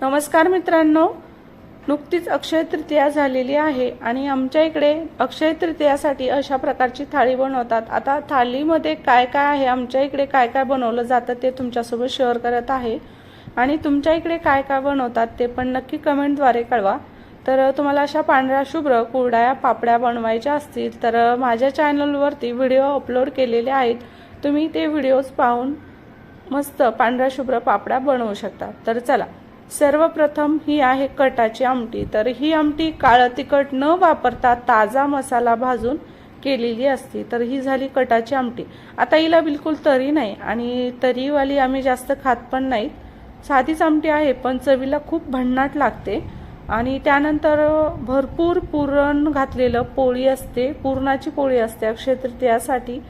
नमस्कार मित्रांनो. नुकतीच अक्षय तृतीया झालेली आहे आणि आमच्या इकडे अक्षय तृतीयासाठी अशा प्रकारची थाळी बनवतात. आता थाळीमध्ये काय काय आहे आमच्या इकडे काय काय बनवलं जातं ते तुमच्यासोबत शेअर करत आहे. आणि तुमच्या इकडे काय काय बनवतात ते पण नक्की कमेंटद्वारे कळवा. तर तुम्हाला अशा पांढऱ्या शुभ्र कुरड्या पापड्या बनवायच्या असतील तर माझ्या चॅनलवरती व्हिडिओ अपलोड केलेले आहेत. तुम्ही ते व्हिडिओज पाहून मस्त पांढऱ्या शुभ्र पापड्या बनवू शकता. तर चला सर्वप्रथम ही आहे कटाची आमटी. तर ही आमटी काळं तिखट न वापरता ताजा मसाला भाजून केलेली असते. तर ही झाली कटाची आमटी. आता हिला बिलकुल तरी नाही आणि तरीवाली आम्ही जास्त खात पण नाही साधीच आमटी आहे पण चवीला खूप भन्नाट लागते. आणि त्यानंतर भरपूर पुरण घातलेलं पोळी असते. पुरणाची पोळी असते अक्षय तृतीयासाठी.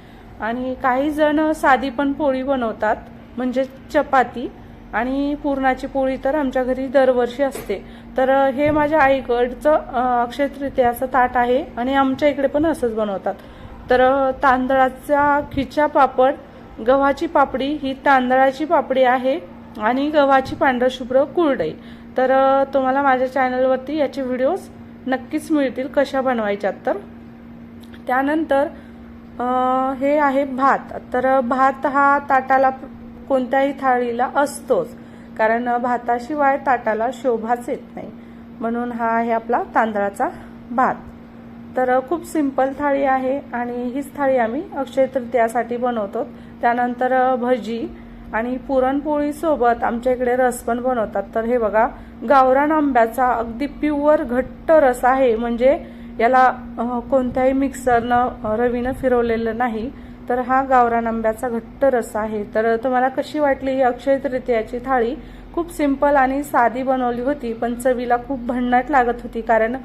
आणि काही जण साधी पण पोळी बनवतात म्हणजे चपाती. आणि पुरणाची पोळी तर आमच्या घरी दरवर्षी असते. तर हे माझ्या आईकडचं अक्षयतृतीयाचं अक्षय तृतीयाचं ताट आहे आणि आमच्या इकडे पण असंच बनवतात. तर तांदळाचा खिचा पापड गव्हाची पापडी ही तांदळाची पापडी आहे आणि गव्हाची पांढरशुभ्र कुरडई. तर तुम्हाला माझ्या चॅनलवरती याचे व्हिडिओज नक्कीच मिळतील कशा बनवायच्यात तर. त्यानंतर हे आहे भात. तर भात हा ताटाला कोणत्याही थाळीला असतोच. कारण भाताशिवाय ताटाला शोभाच येत नाही. म्हणून हा आहे आपला तांदळाचा भात. तर खूप सिंपल थाळी आहे आणि हीच थाळी आम्ही अक्षय तृतीयासाठी बनवतो. त्यानंतर भजी आणि पुरणपोळीसोबत आमच्या इकडे रस पण बनवतात. तर हे बघा गावरान आंब्याचा अगदी प्युअर घट्ट रस आहे. म्हणजे याला कोणत्याही मिक्सरनं रवीनं फिरवलेलं नाही. तर हा गावरान आंब्याचा घट्ट रस आहे. तर तुम्हाला कशी वाटली ही अक्षय तृतीयाची थाळी? खूप सिंपल आणि साधी बनवली होती पण चवीला खूप भन्नाट लागत होती कारण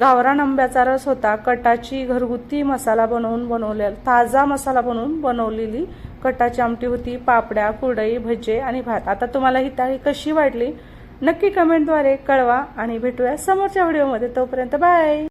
गावरान आंब्याचा रस होता कटाची घरगुती मसाला बनवून बनवलेला ताजा मसाला बनवून बनवलेली कटाची आमटी होती पापड्या कुरडई भजे आणि भात. आता तुम्हाला ही थाळी कशी वाटली? नक्की कमेंटद्वारे कळवा आणि भेटूया समोरच्या व्हिडिओमध्ये तोपर्यंत बाय